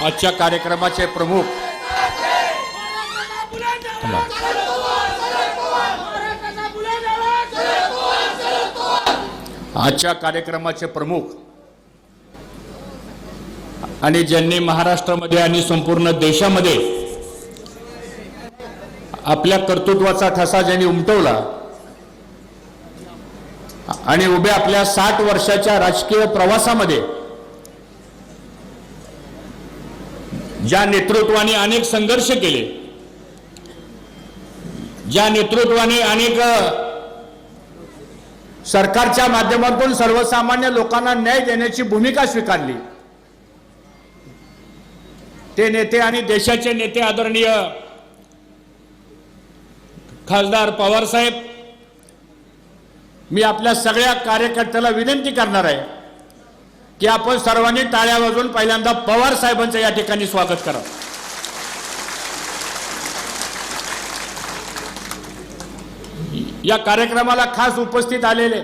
आजच्या कार्यक्रमाचे प्रमुख आजच्या कार्यक्रमाचे प्रमुख आणि ज्यांनी महाराष्ट्रामध्ये आणि संपूर्ण देशामध्ये आपल्या कर्तृत्वाचा ठसा ज्यांनी उमटवला आणि उभे आपल्या साठ वर्षाच्या राजकीय प्रवासामध्ये ज्या नेतृत्वाने अनेक संघर्ष केले ज्या नेतृत्वाने अनेक सरकारच्या माध्यमातून सर्वसामान्य लोकांना न्याय देण्याची भूमिका स्वीकारली. ते नेते आणि देशाचे नेते आदरणीय खासदार पवार साहेब मी आपल्या सगळ्या कार्यकर्त्याला विनंती करणार आहे की आपण सर्वांनी टाळ्या वाजवून पहिल्यांदा पवार साहेबांचं या ठिकाणी स्वागत करा. या कार्यक्रमाला खास उपस्थित आलेले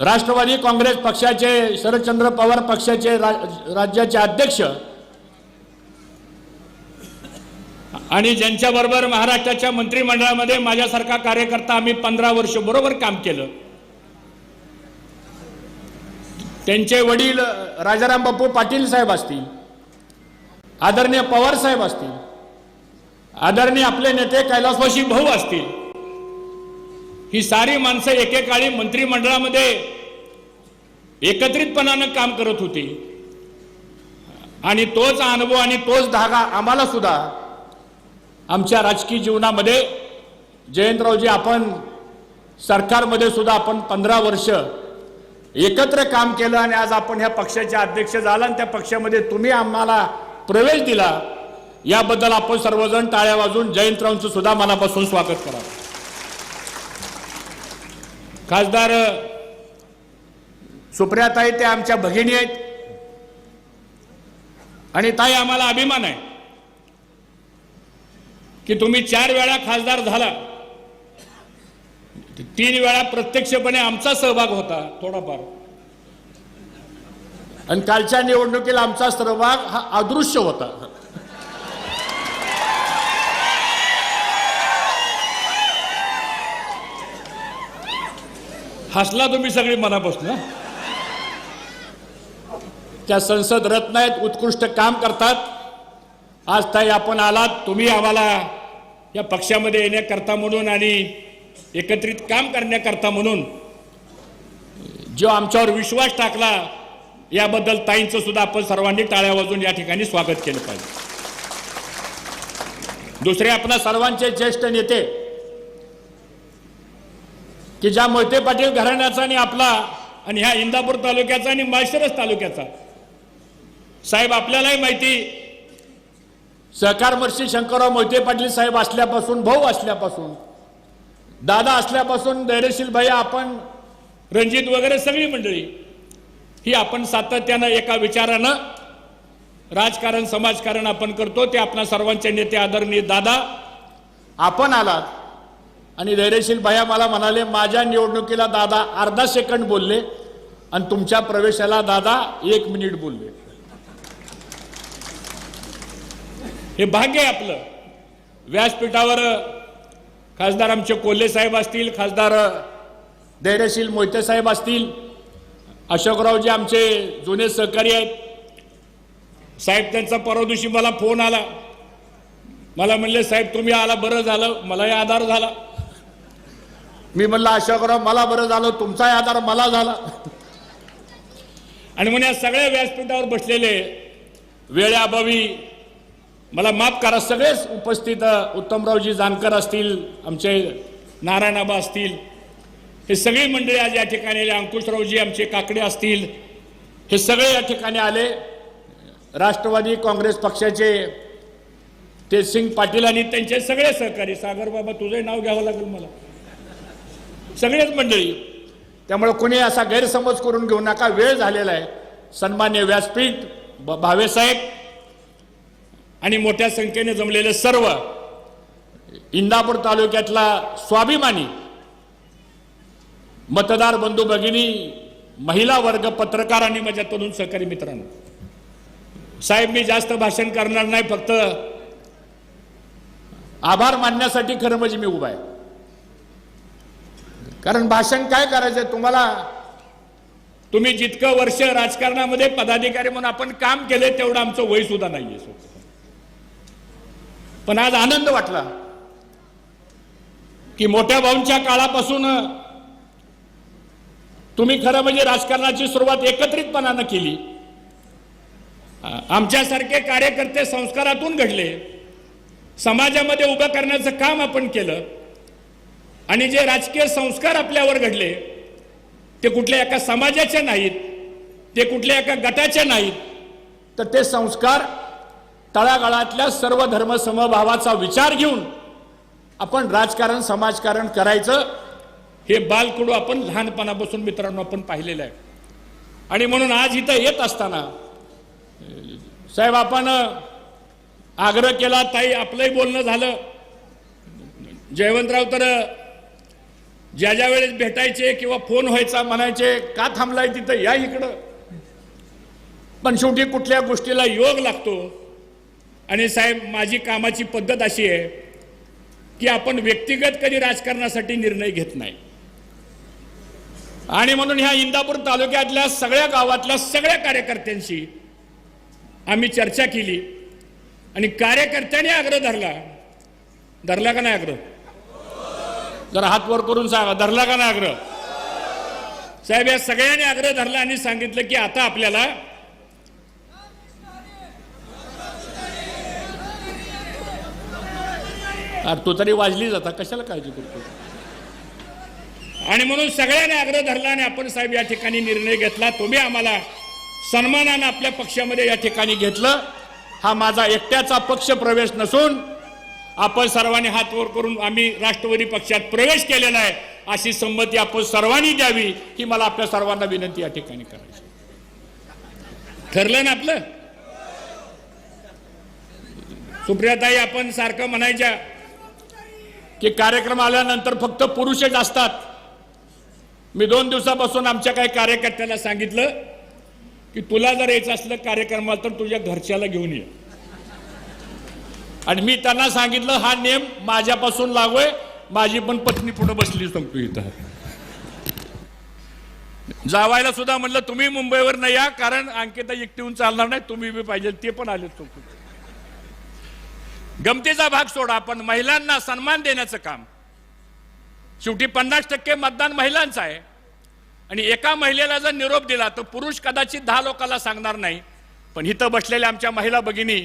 राष्ट्रवादी काँग्रेस पक्षाचे शरदचंद्र पवार पक्षाचे राज्याचे अध्यक्ष आणि ज्यांच्याबरोबर महाराष्ट्राच्या मंत्रिमंडळामध्ये माझ्यासारखा कार्यकर्ता आम्ही पंधरा वर्ष बरोबर काम केलं. त्यांचे वडील राजाराम बापू पाटील साहेब असतील आदरणीय पवार साहेब असतील आदरणीय आपले नेते कैलासवासी भाऊ असतील ही सारी माणसं एकेकाळी मंत्रिमंडळामध्ये एकत्रितपणानं काम करत होती. आणि तोच अनुभव आणि तोच धागा आम्हाला सुद्धा आमच्या राजकीय जीवनामध्ये जयंतरावजी आपण सरकारमध्ये सुद्धा आपण पंधरा वर्ष एकत्र काम केलं आणि आज आपण ह्या पक्षाचे अध्यक्ष झाला आणि त्या पक्षामध्ये तुम्ही आम्हाला प्रवेश दिला याबद्दल आपण सर्वजण टाळ्या वाजून जयंतरावांचं सुद्धा मनापासून स्वागत करा. खासदार सुप्रियाताई ते आमच्या भगिनी आहेत आणि ताई आम्हाला अभिमान आहे. की तुम्ही चार वेळा खासदार झाला. तीन वेळा प्रत्यक्षपणे आमचा सहभाग होता थोडाफार. आणि कालच्या निवडणुकीला आमचा सहभाग हा अदृश्य होता. हसला तुम्ही सगळी मनापासून? त्या संसद रत्न आहेत उत्कृष्ट काम करतात. आज ताई आपण आलात तुम्ही आम्हाला या पक्षामध्ये येण्याकरता म्हणून आणि एकत्रित काम करण्याकरता म्हणून जो आमच्यावर विश्वास टाकला याबद्दल ताईंचं सुद्धा आपण सर्वांनी टाळ्या वाजून या ठिकाणी स्वागत केलं पाहिजे. दुसरे आपल्या सर्वांचे ज्येष्ठ नेते की ज्या मोहिते पाटील घराण्याचा आणि आपला आणि ह्या इंदापूर तालुक्याचा आणि माळशिरस तालुक्याचा साहेब आपल्यालाही माहिती सहकार मर्षी शंकरराव मोहिते पाटील साहेब असल्यापासून भाऊ असल्यापासून दादा असल्यापासून धैर्यशील भैया आपण रणजित वगैरे सगळी मंडळी ही आपण सातत्यानं एका विचारानं राजकारण समाजकारण आपण करतो ते आपल्या सर्वांचे नेते आदरणीय दादा आपण आलात आणि धैर्यशील भैया मला म्हणाले माझ्या निवडणुकीला दादा अर्धा सेकंड बोलले आणि तुमच्या प्रवेशाला दादा एक मिनिट बोलले. हे भाग्य आहे आपलं. व्यासपीठावर खासदार आमचे कोल्हे साहेब असतील खासदार धैर्यशील मोहिते साहेब असतील अशोकरावजी आमचे जुने सहकारी आहेत. साहेब त्यांचा परवा दिवशी मला फोन आला. मला म्हणले साहेब तुम्ही आला बरं झालं. मलाही आधार झाला. मी म्हणलं अशोकराव मला बरं झालं. तुमचाही आधार मला झाला. आणि म्हणून या सगळ्या व्यासपीठावर बसलेले वेळेअभावी मला माफ करा सगळेच उपस्थित उत्तमरावजी जानकर असतील आमचे नारायणाबा असतील हे सगळी मंडळी आज या ठिकाणी आले अंकुशरावजी आमचे काकडे असतील हे सगळे या ठिकाणी आले. राष्ट्रवादी काँग्रेस पक्षाचे ते सिंग पाटील आणि त्यांचे सगळे सहकारी सागर बाबा तुझंही नाव घ्यावं लागेल मला. सगळेच मंडळी त्यामुळे कोणी असा गैरसमज करून घेऊ नका वेळ झालेला आहे. सन्मान्य व्यासपीठ ब- भावेसाहेब आणि मोठ्या संख्येने जमलेले सर्व इंदापूर तालुक्यातला स्वाभिमानी मतदार बंधू भगिनी महिला वर्ग पत्रकार आणि माझ्या तरुण सहकारी मित्रांनो. साहेब मी जास्त भाषण करणार नाही फक्त आभार मानण्यासाठी खरं म्हणजे मी उभा आहे. कारण भाषण काय करायचं तुम्हाला? तुम्ही जितकं वर्ष राजकारणामध्ये पदाधिकारी म्हणून आपण काम केले तेवढं आमचं वय सुद्धा नाहीये पण आज आनंद वाटला की मोठ्या भाऊंच्या काळापासून तुम्ही खरं म्हणजे राजकारणाची सुरुवात एकत्रितपणानं केली. आमच्यासारखे कार्यकर्ते संस्कारातून घडले. समाजामध्ये उभं करण्याचं काम आपण केलं. आणि जे राजकीय संस्कार आपल्यावर घडले ते कुठल्या एका समाजाचे नाहीत ते कुठल्या एका गटाचे नाहीत तर ते संस्कार तळागाळातल्या सर्व धर्मसमभावाचा विचार घेऊन आपण राजकारण समाजकारण करायचं. हे बालकडू आपण लहानपणापासून मित्रांनो आपण पाहिलेलं आहे. आणि म्हणून आज इथं येत असताना साहेब आपण आग्रह केला ताई आपलंही बोलणं झालं. जयवंतराव तर ज्या ज्या वेळेस भेटायचे किंवा फोन व्हायचा म्हणायचे का थांबलाय तिथं? या इकडं. पण शेवटी कुठल्या गोष्टीला योग लागतो आणि साहेब माझी कामाची पद्धत अशी आहे की आपण व्यक्तिगत कधी राजकारणासाठी निर्णय घेत नाही. आणि म्हणून ह्या इंदापूर तालुक्यातल्या सगळ्या गावातल्या सगळ्या कार्यकर्त्यांशी आम्ही चर्चा केली आणि कार्यकर्त्यांनी आग्रह धरला. धरला का नाही आग्रह? जरा हात वर करून सांगा धरला का नाही आग्रह? साहेब या सगळ्यांनी आग्रह धरला आणि सांगितलं की आता आपल्याला अरे तो तरी वाजली जाता. कशाला काळजी करतो आणि म्हणून सगळ्यांनी आग्रह धरला आणि आपण साहेब या ठिकाणी निर्णय घेतला. तुम्ही आम्हाला सन्मानानं आपल्या पक्षामध्ये या ठिकाणी घेतलं. हा माझा एकट्याचा पक्ष प्रवेश नसून आपण सर्वांनी हात वर करून आम्ही राष्ट्रवादी पक्षात प्रवेश केलेला आहे अशी संमती आपण सर्वांनी द्यावी ही मला आपल्या सर्वांना विनंती या ठिकाणी करायची. ठरलं ना आपलं? सुप्रियाताई आपण सारखं म्हणायच्या की कार्यक्रम आल्यानंतर फक्त पुरुषच असतात. मी दोन दिवसापासून आमच्या काही कार्यकर्त्याला सांगितलं की तुला जर यायचं असलं कार्यक्रमाला तर तुझ्या घरच्याला घेऊन ये. आणि मी त्यांना सांगितलं हा नियम माझ्यापासून लागोय माझी पण पत्नी पुढे बसली सांगतो इथं. जावायला सुद्धा म्हणलं तुम्ही मुंबईवर नाही या कारण अंकिता एकटीहून चालणार नाही तुम्ही बी पाहिजे ते पण आले सांगतो गमतीचा भाग सोडा पण महिलांना सन्मान देण्याचं काम. शेवटी पन्नास टक्के मतदान महिलांचं आहे. आणि एका महिलेला जर निरोप दिला तर पुरुष कदाचित दहा लोकांना सांगणार नाही. पण इथं बसलेल्या आमच्या महिला भगिनी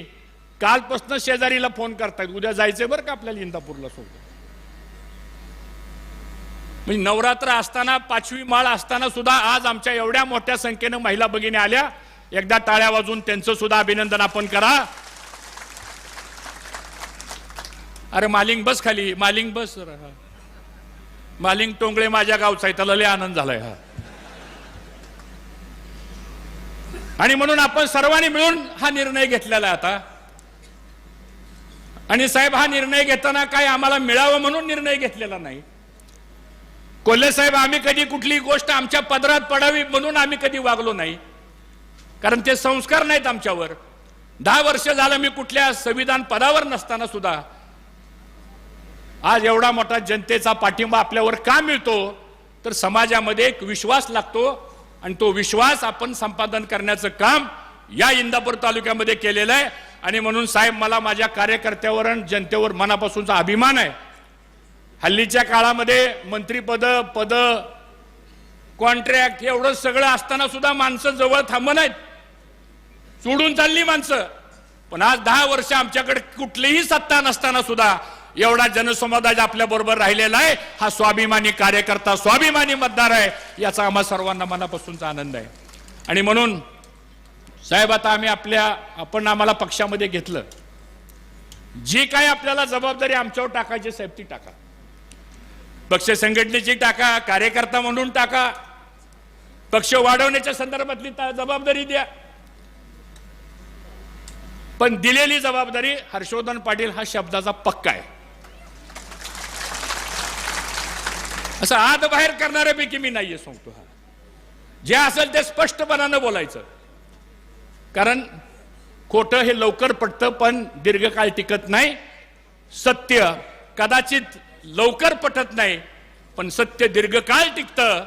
कालपासून शेजारीला फोन करतायत. उद्या जायचंय बरं का आपल्याला इंदापूरला सोडतो म्हणजे नवरात्र असताना पाचवी माळ असताना सुद्धा आज आमच्या एवढ्या मोठ्या संख्येनं महिला भगिनी आल्या. एकदा टाळ्या वाजून त्यांचं सुद्धा अभिनंदन आपण करा. अरे मालिंग बस खाली मालिंग बस हा. मालिंग टोंगळे माझ्या गावचा आहे त्याला लय आनंद झालाय हा. आणि म्हणून आपण सर्वांनी मिळून हा निर्णय घेतलेला आता. आणि साहेब हा निर्णय घेताना काय आम्हाला मिळावं म्हणून निर्णय घेतलेला नाही. कोल्हे साहेब आम्ही कधी कुठली गोष्ट आमच्या पदरात पडावी म्हणून आम्ही कधी वागलो नाही. कारण ते संस्कार नाहीत आमच्यावर. दहा वर्ष झालं मी कुठल्या संविधान पदावर नसताना सुद्धा आज एवढा मोठा जनतेचा पाठिंबा आपल्यावर का मिळतो? तर समाजामध्ये एक विश्वास लागतो आणि तो विश्वास आपण संपादन करण्याचं काम या इंदापूर तालुक्यामध्ये केलेलं आहे. आणि म्हणून साहेब मला माझ्या कार्यकर्त्यावर आणि जनतेवर मनापासूनचा अभिमान आहे. हल्लीच्या काळामध्ये मंत्रीपद पद कॉन्ट्रॅक्ट एवढं सगळं असताना सुद्धा माणसं जवळ थांबत नाहीत. सोडून चालली माणसं. पण आज दहा वर्ष आमच्याकडे कुठलीही सत्ता नसताना सुद्धा एवढा जनसमुदाय आपल्या बरोबर राहिलेला आहे हा स्वाभिमानी कार्यकर्ता स्वाभिमानी मतदार आहे याचा आम्हा सर्वांना मनापासूनचा आनंद आहे. आणि म्हणून साहेब आता आम्ही आपल्या आपण आम्हाला पक्षामध्ये घेतलं. जी काय आपल्याला जबाबदारी आमच्यावर टाकायची साहेब ती टाका. पक्ष संघटनेची टाका कार्यकर्ता म्हणून टाका. पक्ष वाढवण्याच्या संदर्भातली जबाबदारी द्या. पण दिलेली जबाबदारी हर्षवर्धन पाटील हा शब्दाचा पक्का आहे. असं आत बाहेर करणाऱ्यापैकी मी नाहीये सांगतो हा. जे असेल ते स्पष्टपणानं बोलायचं. कारण खोटं हे लवकर पटतं पण दीर्घकाळ टिकत नाही. सत्य कदाचित लवकर पटत नाही पण सत्य दीर्घकाळ टिकतं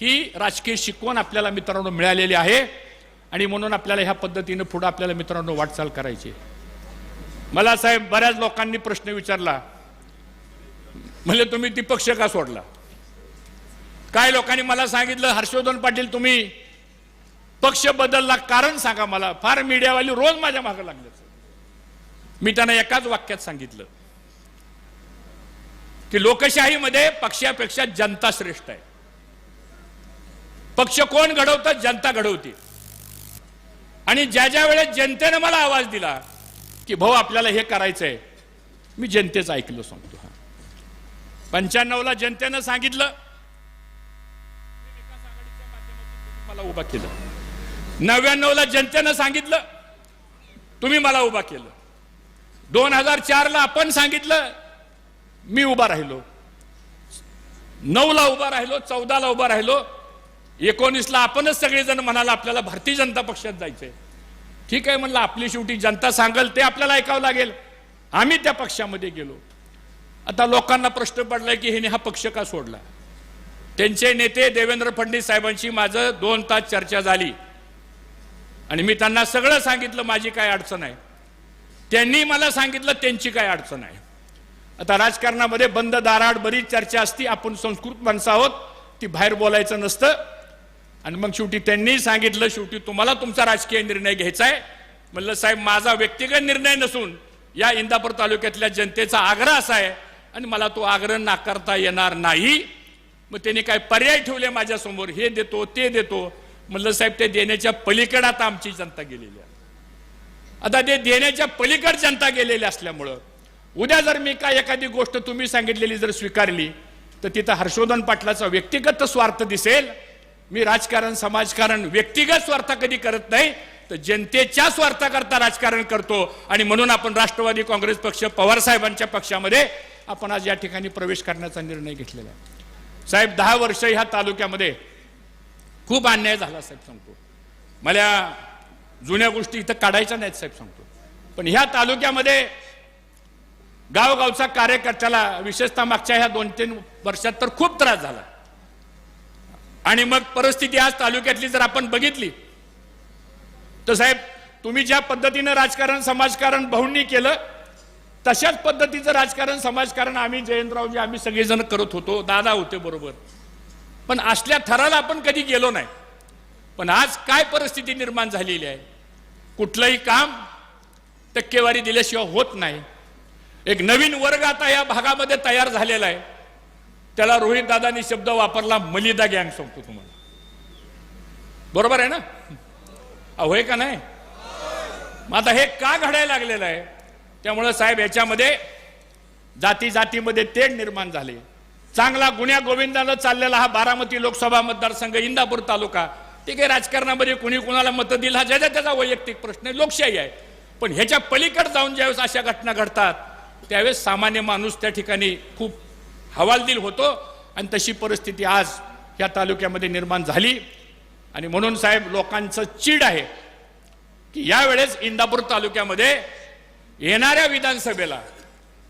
ही राजकीय शिकवण आपल्याला मित्रांनो मिळालेली आहे. आणि म्हणून आपल्याला ह्या पद्धतीनं पुढं आपल्याला मित्रांनो वाटचाल करायची. मला साहेब बऱ्याच लोकांनी प्रश्न विचारला. म्हणजे तुम्ही ती पक्ष का सोडला. काय लोकांनी मला सांगितलं हर्षवर्धन पाटील तुम्ही पक्ष बदलला कारण सांगा मला. फार मीडियावाली रोज माझ्या मागे लागले मी त्यांना एकाच वाक्यात सांगितलं की लोकशाहीमध्ये पक्षापेक्षा जनता श्रेष्ठ आहे. पक्ष कोण घडवतात जनता घडवते. आणि ज्या ज्या वेळेस जनतेनं मला आवाज दिला की भाऊ आपल्याला हे करायचंय मी जनतेचं ऐकलं सांगतो. हा. पंच्याण्णवला जनतेनं सांगितलं मला उभा केलं. नव्याण्णवला जनतेनं सांगितलं तुम्ही मला उभा केलं. दोन हजार चारला आपण सांगितलं मी उभा राहिलो. नऊला उभा राहिलो चौदाला उभा राहिलो. एकोणीसला आपणच सगळेजण म्हणाला आपल्याला भारतीय जनता पक्षात जायचंय. ठीक आहे म्हणलं आपली शेवटी जनता सांगल ते आपल्याला ऐकावं लागेल. आम्ही त्या पक्षामध्ये गेलो. आता लोकांना प्रश्न पडलाय की हिने हा पक्ष का सोडला? त्यांचे नेते देवेंद्र फडणवीस साहेबांशी माझं दोन तास चर्चा झाली. आणि मी त्यांना सगळं सांगितलं माझी काय अडचण आहे. त्यांनी मला सांगितलं त्यांची काय अडचण आहे. आता राजकारणामध्ये बंद दाराड बरीच चर्चा असती आपण संस्कृत माणसं आहोत ती बाहेर बोलायचं नसतं. आणि मग शेवटी त्यांनी सांगितलं शेवटी तुम्हाला तुमचा राजकीय निर्णय घ्यायचा आहे. म्हणलं साहेब माझा व्यक्तिगत निर्णय नसून या इंदापूर तालुक्यातल्या जनतेचा आग्रह असा आहे आणि मला तो आग्रह नाकारता येणार नाही. मग त्यांनी काय पर्याय ठेवले माझ्यासमोर हे देतो ते देतो. म्हणलं साहेब ते देण्याच्या पलीकडे आता आमची जनता गेलेली आहे. आता ते देण्याच्या पलीकड जनता गेलेली असल्यामुळं उद्या जर मी काय एखादी गोष्ट तुम्ही सांगितलेली जर स्वीकारली तर तिथं हर्षवर्धन पाटलाचा व्यक्तिगत स्वार्थ दिसेल. मी राजकारण समाजकारण व्यक्तिगत स्वार्थ कधी करत नाही तर जनतेच्या स्वार्थाकरता राजकारण करतो. आणि म्हणून आपण राष्ट्रवादी काँग्रेस पक्ष पवार साहेबांच्या पक्षामध्ये आपण आज या ठिकाणी प्रवेश करण्याचा निर्णय घेतलेला आहे. साहेब दहा वर्ष ह्या तालुक्यामध्ये खूप अन्याय झाला साहेब सांगतो. मला जुन्या गोष्टी इथं काढायच्या नाहीत साहेब सांगतो. पण ह्या तालुक्यामध्ये गावगावचा कार्यकर्त्याला विशेषतः मागच्या ह्या दोन तीन वर्षात तर खूप त्रास झाला. आणि मग परिस्थिती आज तालुक्यातली जर आपण बघितली तर साहेब तुम्ही ज्या पद्धतीनं राजकारण समाजकारण भाऊंनी केलं तशाच पद्धतीचं राजकारण समाजकारण आम्ही जयंतरावजी आम्ही सगळेजण करत होतो. दादा होते बरोबर. पण असल्या थराला आपण कधी गेलो नाही. पण आज काय परिस्थिती निर्माण झालेली आहे? कुठलंही काम टक्केवारी दिल्याशिवाय होत नाही. एक नवीन वर्ग आता या भागामध्ये तयार झालेला आहे. त्याला रोहित दादानी शब्द वापरला मलिदा गँग सांगतो तुम्हाला. बरोबर आहे ना? अहो, का नाही? मग आता हे का घडायला लागलेलं आहे? त्यामुळं साहेब याच्यामध्ये जाती जातीमध्ये तेढ निर्माण झाले. चांगला गुन्ह्या गोविंदानं चाललेला हा बारामती लोकसभा मतदारसंघ इंदापूर तालुका. ते काही राजकारणामध्ये कुणी कुणाला मतं दिला हा ज्याचा त्याचा वैयक्तिक प्रश्न आहे लोकशाही आहे. पण ह्याच्या पलीकडे जाऊन ज्यावेळेस अशा घटना घडतात त्यावेळेस सामान्य माणूस त्या ठिकाणी खूप हवालदिल होतो आणि तशी परिस्थिती आज या तालुक्यामध्ये निर्माण झाली. आणि म्हणून साहेब लोकांचं चीड आहे की यावेळेस इंदापूर तालुक्यामध्ये येणाऱ्या विधानसभेला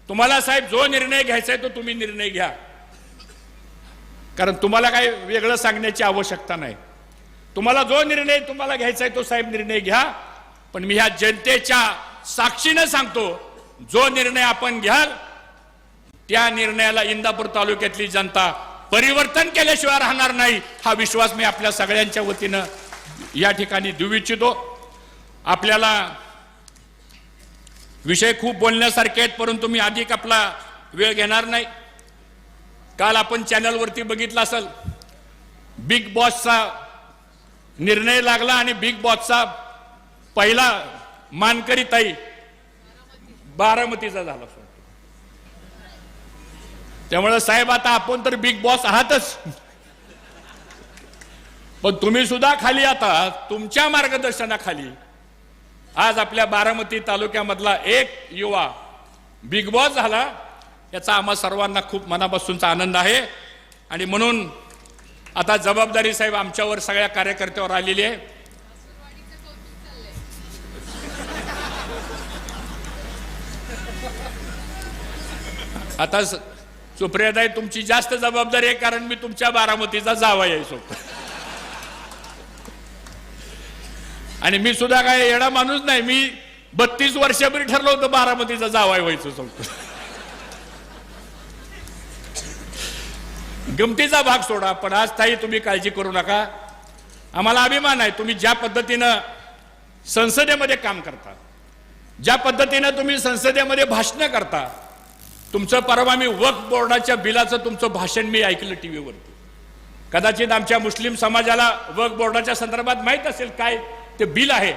तुम्हाला साहेब जो निर्णय घ्यायचा आहे तो तुम्ही निर्णय घ्या. कारण तुम्हाला काही वेगळं सांगण्याची आवश्यकता नाही. तुम्हाला जो निर्णय तुम्हाला घ्यायचा आहे तो साहेब निर्णय घ्या. पण मी ह्या जनतेच्या साक्षीनं सांगतो जो निर्णय आपण घ्याल त्या निर्णयाला इंदापूर तालुक्यातली जनता परिवर्तन केल्याशिवाय राहणार नाही हा विश्वास मी आपल्या सगळ्यांच्या वतीनं या ठिकाणी देऊ इच्छितो. आपल्याला विषय खूप बोलण्यासारखे आहेत परंतु मी अधिक आपला वेळ घेणार नाही. काल आपण चॅनलवरती बघितलं असेल बिग बॉसचा निर्णय लागला आणि बिग बॉसचा पहिला मानकरी ताई बारामतीचा झाला त्यामुळे साहेब आता आपण तर बिग बॉस आहातच. पण तुम्ही सुद्धा खाली आता तुमच्या मार्गदर्शनाखाली आज आपल्या बारामती तालुक्यामधला एक युवा बिग बॉस झाला. याचा आम्हा सर्वांना खूप मनापासूनचा आनंद आहे. आणि म्हणून आता जबाबदारी साहेब आमच्यावर सगळ्या कार्यकर्त्यावर आलेली आहे. आता स- तुमची जास्त जबाबदारी आहे कारण मी तुमच्या बारामतीचा जावा यायचो आणि मी सुद्धा काय येडा माणूस नाही मी बत्तीस वर्षापूर्वी ठरलं होतं बारामतीचा जावाय व्हायचं सांगतो गमतीचा भाग सोडा पण आज ताई तुम्ही काळजी करू नका. आम्हाला अभिमान आहे तुम्ही ज्या पद्धतीनं संसदेमध्ये काम करता ज्या पद्धतीनं तुम्ही संसदेमध्ये भाषणं करता तुमचं परवा मी वक्फ बोर्डाच्या बिलाचं तुमचं भाषण मी ऐकलं टी व्हीवरती कदाचित आमच्या मुस्लिम समाजाला वक्फ बोर्डाच्या संदर्भात माहीत असेल काय ते बिल आहे.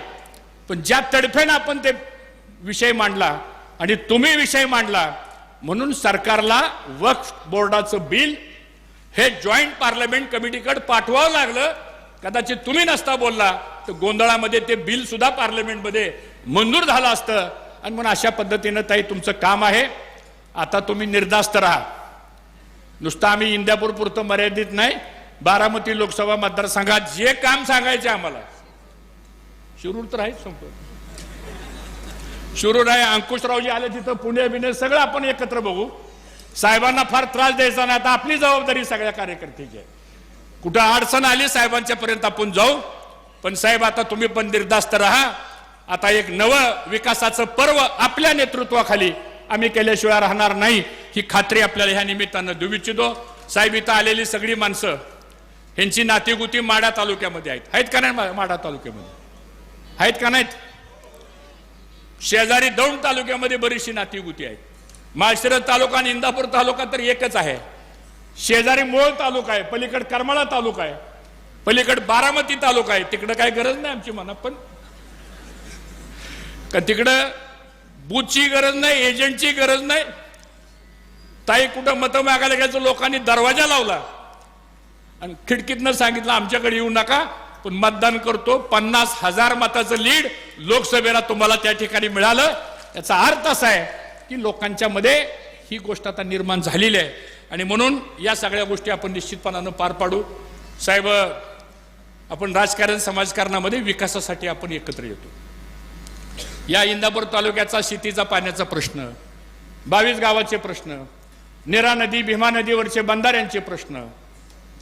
पण ज्या तडफेनं आपण ते विषय मांडला आणि तुम्ही विषय मांडला म्हणून सरकारला वक्फ बोर्डाचं बिल हे जॉईंट पार्लमेंट कमिटीकडे पाठवावं लागलं. कदाचित तुम्ही नसता बोलला तर गोंधळामध्ये ते बिल सुद्धा पार्लमेंटमध्ये मंजूर झालं असतं. आणि म्हणून अशा पद्धतीनं ताई तुमचं काम आहे. आता तुम्ही निर्धास्त राहा. नुसतं आम्ही इंदापूर पुरतं मर्यादित नाही. बारामती लोकसभा मतदारसंघात जे काम सांगायचे आम्हाला शिरूर तर आहेच संपत शिरूर आहे अंकुशरावजी आले तिथं पुणे बिणे सगळं आपण एकत्र बघू. साहेबांना फार त्रास द्यायचा नाही. आता आपली जबाबदारी सगळ्या कार्यकर्त्याची आहे. कुठं अडचण आली साहेबांच्या पर्यंत आपण जाऊ. पण साहेब आता तुम्ही पण निर्धास्त राहा. आता एक नवं विकासाचं पर्व आपल्या नेतृत्वाखाली आम्ही केल्याशिवाय राहणार नाही. ही खात्री आपल्याला ह्या निमित्तानं देऊ इच्छितो. साहेब इथं आलेली सगळी माणसं ह्यांची नातीगुती माडा तालुक्यामध्ये आहेत. आहेत का नाही माडा तालुक्यामध्ये? आहेत का नाहीत? शेजारी दौंड तालुक्यामध्ये बरीचशी नातीगुती आहेत. माळशिरस तालुका आणि इंदापूर तालुका तर एकच आहे. शेजारी मोळ तालुका आहे पलीकड करमाळा तालुका आहे पलीकड बारामती तालुका आहे. तिकडं काय गरज नाही आमची म्हणा पण का तिकडं बूथची गरज नाही एजंटची गरज नाही. ताई कुठं मतं मागायला घ्यायचं लोकांनी दरवाजा लावला. आणि खिडकीतनं सांगितलं आमच्याकडे येऊ नका. पण मतदान करतो. पन्नास हजार मताचं लीड लोकसभेला तुम्हाला त्या ठिकाणी मिळालं. याचा अर्थ असा आहे की लोकांच्या मध्ये ही गोष्ट आता निर्माण झालेली आहे. आणि म्हणून या सगळ्या गोष्टी आपण निश्चितपणानं पार पाडू. साहेब आपण राजकारण समाजकारणामध्ये विकासासाठी आपण एकत्र येतो. या इंदापूर तालुक्याचा शेतीचा पाण्याचा प्रश्न बावीस गावाचे प्रश्न नेरा नदी भीमा नदीवरचे बंधाऱ्यांचे प्रश्न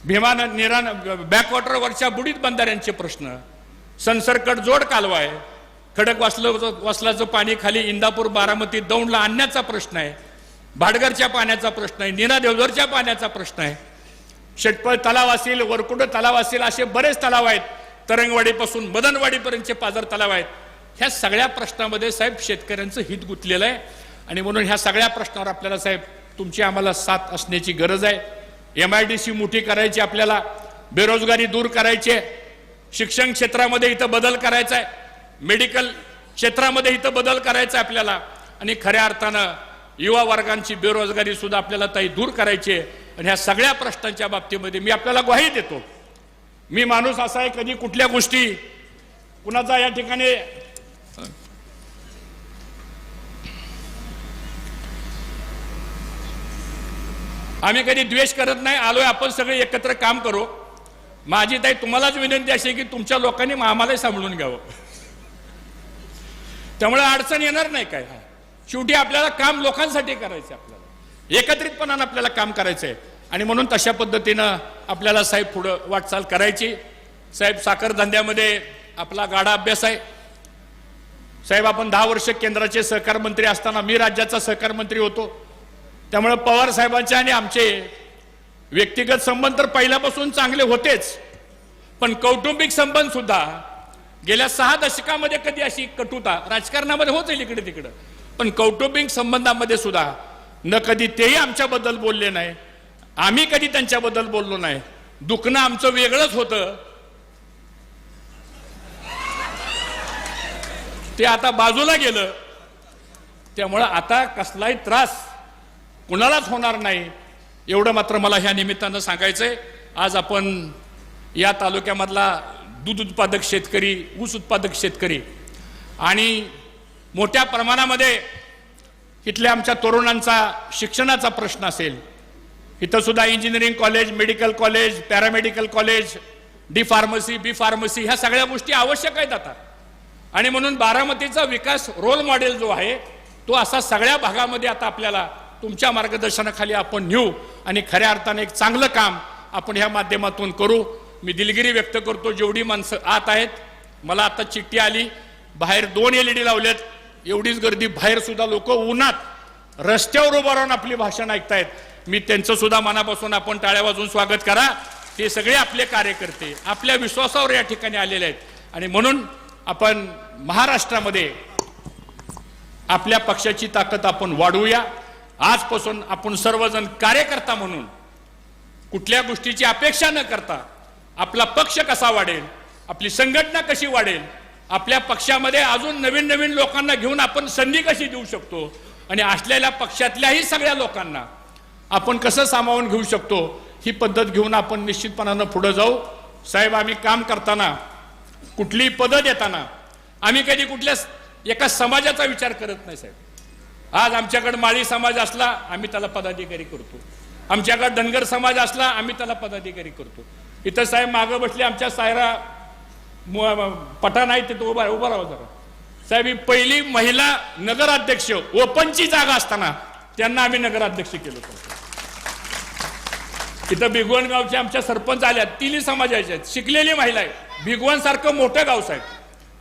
भीमा निरान निरा बॅकवॉटरवरच्या बुडीत बंधाऱ्यांचे प्रश्न. संसरकट जोड कालवा आहे खडक वासल वासलाचं पाणी खाली इंदापूर बारामती दौंडला आणण्याचा प्रश्न आहे. भाडगरच्या पाण्याचा प्रश्न आहे. नीना देवधरच्या पाण्याचा प्रश्न आहे. शेटपळ तलाव असेल वरकुंड तलाव असेल असे बरेच तलाव आहेत. तरंगवाडीपासून मदनवाडीपर्यंतचे पाझर तलाव आहेत. ह्या सगळ्या प्रश्नामध्ये साहेब शेतकऱ्यांचं हित गुंतलेलं आहे. आणि म्हणून ह्या सगळ्या प्रश्नावर आपल्याला साहेब तुमची आम्हाला साथ असण्याची गरज आहे. एम आय डी सी मोठी करायची आपल्याला बेरोजगारी दूर करायची आहे. शिक्षण क्षेत्रामध्ये इथं बदल करायचा आहे. मेडिकल क्षेत्रामध्ये इथं बदल करायचा आहे आपल्याला. आणि खऱ्या अर्थानं युवा वर्गांची बेरोजगारी सुद्धा आपल्याला ताई दूर करायची आहे. आणि ह्या सगळ्या प्रश्नांच्या बाबतीमध्ये मी आपल्याला ग्वाही देतो. मी माणूस असा आहे कधी कुठल्या गोष्टी कुणाचा या ठिकाणी आम्ही कधी द्वेष करत नाही आलोय आपण सगळे एकत्र काम करू. माझी ताई तुम्हालाच विनंती अशी आहे की तुमच्या लोकांनी आम्हालाही सांभाळून घ्यावं. त्यामुळे अडचण येणार नाही काय. शेवटी आपल्याला काम लोकांसाठी करायचं आपल्याला. एकत्रितपणानं आपल्याला काम करायचं आहे. आणि म्हणून तशा पद्धतीनं आपल्याला साहेब पुढं वाटचाल करायची. साहेब साखर धंद्यामध्ये आपला गाडा अभ्यास आहे. साहेब आपण दहा वर्ष केंद्राचे सहकार मंत्री असताना मी राज्याचा सहकार मंत्री होतो. त्यामुळे पवार साहेबांचे आणि आमचे व्यक्तिगत संबंध तर पहिल्यापासून चांगले होतेच पण कौटुंबिक संबंध सुद्धा गेल्या सहा दशकामध्ये कधी अशी कटुता राजकारणामध्ये होत इकडे तिकडं. पण कौटुंबिक संबंधामध्ये सुद्धा न कधी तेही आमच्याबद्दल बोलले नाही आम्ही कधी त्यांच्याबद्दल बोललो नाही. दुखणं आमचं वेगळंच होतं. ते आता बाजूला गेलं. त्यामुळं आता कसलाही त्रास कुणालाच होणार नाही. एवढं मात्र मला ह्या निमित्तानं सांगायचंय. आज आपण या तालुक्यामधला दूध उत्पादक शेतकरी ऊस उत्पादक शेतकरी आणि मोठ्या प्रमाणामध्ये इथल्या आमच्या तरुणांचा शिक्षणाचा प्रश्न असेल. इथंसुद्धा engineering college medical college paramedical college D pharmacy B pharmacy ह्या सगळ्या गोष्टी आवश्यक आहेत आता. आणि म्हणून बारामतीचा विकास रोल मॉडेल जो आहे तो असा सगळ्या भागामध्ये आता आपल्याला तुमच्या मार्गदर्शनाखाली आपण नेऊ आणि खऱ्या अर्थाने एक चांगलं काम आपण ह्या माध्यमातून करू. मी दिलगिरी व्यक्त करतो जेवढी माणसं आत आहेत मला आता चिठ्ठी आली बाहेर दोन एल ई डी लावलेत एवढीच गर्दी बाहेर सुद्धा लोक उन्हात रस्त्यावर उभं राहून आपली भाषण ऐकतायत. मी त्यांचं सुद्धा मनापासून आपण टाळ्या वाजून स्वागत करा. ते सगळे आपले कार्यकर्ते आपल्या विश्वासावर या ठिकाणी आलेले आहेत. आणि म्हणून आपण महाराष्ट्रामध्ये आपल्या पक्षाची ताकद आपण वाढवूया. आजपासून आपण सर्वजण कार्यकर्ता म्हणून कुठल्या गोष्टीची अपेक्षा न करता आपला पक्ष कसा वाढेल आपली संघटना कशी वाढेल आपल्या पक्षामध्ये अजून नवीन नवीन लोकांना घेऊन आपण संधी कशी देऊ शकतो आणि असलेल्या पक्षातल्याही सगळ्या लोकांना आपण कसं सामावून घेऊ शकतो ही पद्धत घेऊन आपण निश्चितपणानं पुढे जाऊ. साहेब आम्ही काम करताना कुठलीही पदं देताना आम्ही कधी कुठल्या एका समाजाचा विचार करत नाही साहेब. आज आमच्याकडे माळी समाज असला आम्ही त्याला पदाधिकारी करतो. आमच्याकडे धनगर समाज असला आम्ही त्याला पदाधिकारी करतो. इथं साहेब मागं बसले आमच्या सायरा पठाण आहे तिथं उभा उभा राहा जरा. साहेब ही पहिली महिला नगराध्यक्ष ओपनची जागा असताना त्यांना आम्ही नगराध्यक्ष केलं होतं. इथं भिगवण गावचे आमच्या सरपंच आल्या तिन्ही समाजाच्या आहेत. शिकलेली महिला आहे भिगवण सारखं मोठं गाव साहेब.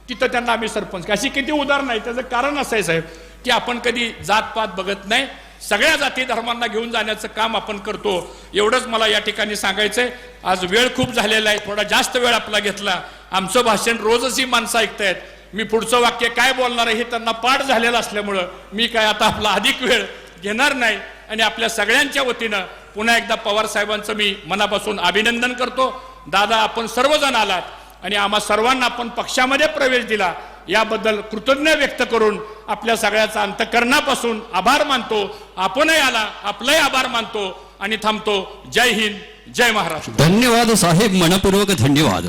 तिथं त्यांना आम्ही सरपंच अशी किती उदाहरण आहे त्याचं कारण असं आहे साहेब. की आपण कधी जातपात बघत नाही. सगळ्या जाती धर्मांना घेऊन जाण्याचं काम आपण करतो. एवढंच मला या ठिकाणी सांगायचंय. आज वेळ खूप झालेला आहे. थोडा जास्त वेळ आपला घेतला. आमचं भाषण रोजच ही माणसं ऐकतायत. मी पुढचं वाक्य काय बोलणार आहे हे त्यांना पाठ झालेलं असल्यामुळं मी काय आता आपला अधिक वेळ घेणार नाही. आणि आपल्या सगळ्यांच्या वतीनं पुन्हा एकदा पवार साहेबांचं मी मनापासून अभिनंदन करतो. दादा आपण सर्वजण आलात आणि आम्हा सर्वांना आपण पक्षामध्ये प्रवेश दिला. याबद्दल कृतज्ञ व्यक्त करून आपल्या सगळ्याचा अंतकरणापासून आभार मानतो. आपणही आला आपलाही आभार मानतो आणि थांबतो. जय हिंद जय महाराष्ट्र. धन्यवाद साहेब मनपूर्वक धन्यवाद.